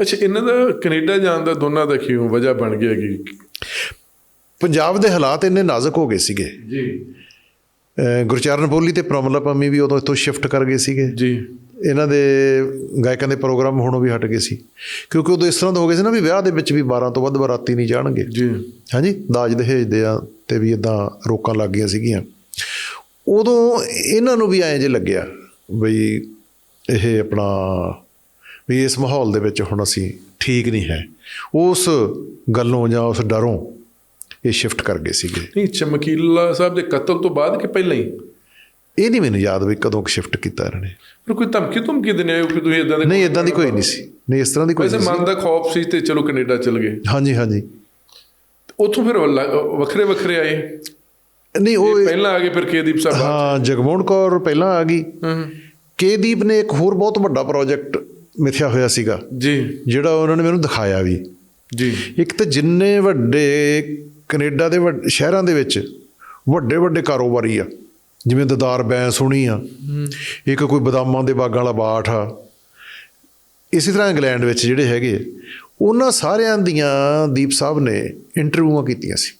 ਅੱਛਾ ਇਹਨਾਂ ਦਾ ਕੈਨੇਡਾ ਜਾਣ ਦਾ ਦੋਨਾਂ ਦਾ ਕਿਉਂ ਵਜ੍ਹਾ ਬਣ ਗਿਆ ਕਿ? ਪੰਜਾਬ ਦੇ ਹਾਲਾਤ ਇੰਨੇ ਨਾਜ਼ੁਕ ਹੋ ਗਏ ਸੀਗੇ। ਜੀ। ਗੁਰਚਰਨ ਬੋਲੀ ਤੇ ਪ੍ਰਮਲਾ ਪੰਮੀ ਵੀ ਉਦੋਂ ਇੱਥੋਂ ਸ਼ਿਫਟ ਕਰ ਗਏ ਸੀਗੇ। ਜੀ। ਇਹਨਾਂ ਦੇ ਗਾਇਕਾਂ ਦੇ ਪ੍ਰੋਗਰਾਮ ਹੋਣੋਂ ਵੀ ਹਟ ਗਏ ਸੀ। ਕਿਉਂਕਿ ਉਦੋਂ ਇਸ ਤਰ੍ਹਾਂ ਦਾ ਹੋ ਗਿਆ ਸੀ ਨਾ ਵੀ ਵਿਆਹ ਦੇ ਵਿੱਚ ਵੀ 12 ਤੋਂ ਵੱਧ ਬਰਾਤੀ ਨਹੀਂ ਜਾਣਗੇ। ਜੀ। ਹਾਂਜੀ? ਦਾਜ ਦਹੇਜ ਦੇ ਆ ਤੇ ਵੀ ਇਦਾਂ ਰੋਕਾਂ ਲੱਗ ਗਈਆਂ ਸੀਗੀਆਂ। ਉਦੋਂ ਇਹਨਾਂ ਨੂੰ ਵੀ ਐਂ ਜੇ ਲੱਗਿਆ ਬਈ ਇਹ ਆਪਣਾ ਵੀ ਇਸ ਮਾਹੌਲ ਦੇ ਵਿੱਚ ਹੁਣ ਅਸੀਂ ਠੀਕ ਨਹੀਂ ਹੈ। ਉਸ ਗੱਲੋਂ ਜਾਂ ਉਸ ਡਰੋਂ ਇਹ ਸ਼ਿਫਟ ਕਰ ਗਏ ਸੀਗੇ। ਨਹੀਂ ਚਮਕੀਲਾ ਸਾਹਿਬ ਦੇ ਕਤਲ ਤੋਂ ਬਾਅਦ ਕਿ ਪਹਿਲਾਂ ਹੀ? ਇਹ ਨਹੀਂ ਮੈਨੂੰ ਯਾਦ ਵੀ ਕਦੋਂ ਸ਼ਿਫਟ ਕੀਤਾ ਇਹਨਾਂ ਨੇ। ਫਿਰ ਕੋਈ ਧਮਕੀ ਧਮਕੀ ਦਿੰਦੇ ਹੋ ਕਿ ਤੁਸੀਂ ਇਦਾਂ ਦੇ ਨਹੀਂ ਇਦਾਂ ਦੀ ਕੋਈ ਨਹੀਂ ਸੀ। ਨਹੀਂ ਇਸ ਤਰ੍ਹਾਂ ਦੀ ਕੋਈ ਨਹੀਂ ਸੀ। ਮਨ ਦਾ ਖੌਫ ਸੀ ਤੇ ਚਲੋ ਕੈਨੇਡਾ ਚਲ ਗਏ। ਹਾਂਜੀ ਹਾਂਜੀ। ਉੱਥੋਂ ਫਿਰ ਵੱਖਰੇ ਵੱਖਰੇ ਆਏ। ਨਹੀਂ ਉਹ ਪਹਿਲਾਂ ਆ ਗਏ ਫਿਰ ਕੇਦੀਪ ਸਾਹਿਬ ਹਾਂ ਜਗਮੋਹਨ ਕੌਰ ਪਹਿਲਾਂ ਆ ਗਈ। ਹਾਂ ਕੇਦੀਪ ਨੇ ਇੱਕ ਹੋਰ ਬਹੁਤ ਵੱਡਾ ਪ੍ਰੋਜੈਕਟ ਮਿਥਿਆ ਹੋਇਆ ਸੀਗਾ। ਜੀ। ਜਿਹੜਾ ਉਹਨਾਂ ਨੇ ਮੈਨੂੰ ਦਿਖਾਇਆ ਵੀ। ਜੀ। ਇੱਕ ਤਾਂ ਜਿੰਨੇ ਵੱਡੇ ਕੈਨੇਡਾ ਦੇ ਸ਼ਹਿਰਾਂ ਦੇ ਵਿੱਚ ਵੱਡੇ ਵੱਡੇ ਕਾਰੋਬਾਰੀ ਆ। ਜਿਵੇਂ ਦਦਾਰ ਬੈਂਸ ਹੋਣੀ ਆ। ਇੱਕ ਕੋਈ ਬਦਾਮਾਂ ਦੇ ਬਾਗਾਂ ਵਾਲਾ ਬਾਠ ਆ। ਇਸੇ ਤਰ੍ਹਾਂ ਇੰਗਲੈਂਡ ਵਿੱਚ ਜਿਹੜੇ ਹੈਗੇ ਉਹਨਾਂ ਸਾਰਿਆਂ ਦੀਆਂ ਦੀਪ ਸਾਹਿਬ ਨੇ ਇੰਟਰਵਿਊਆਂ ਕੀਤੀਆਂ ਸੀ।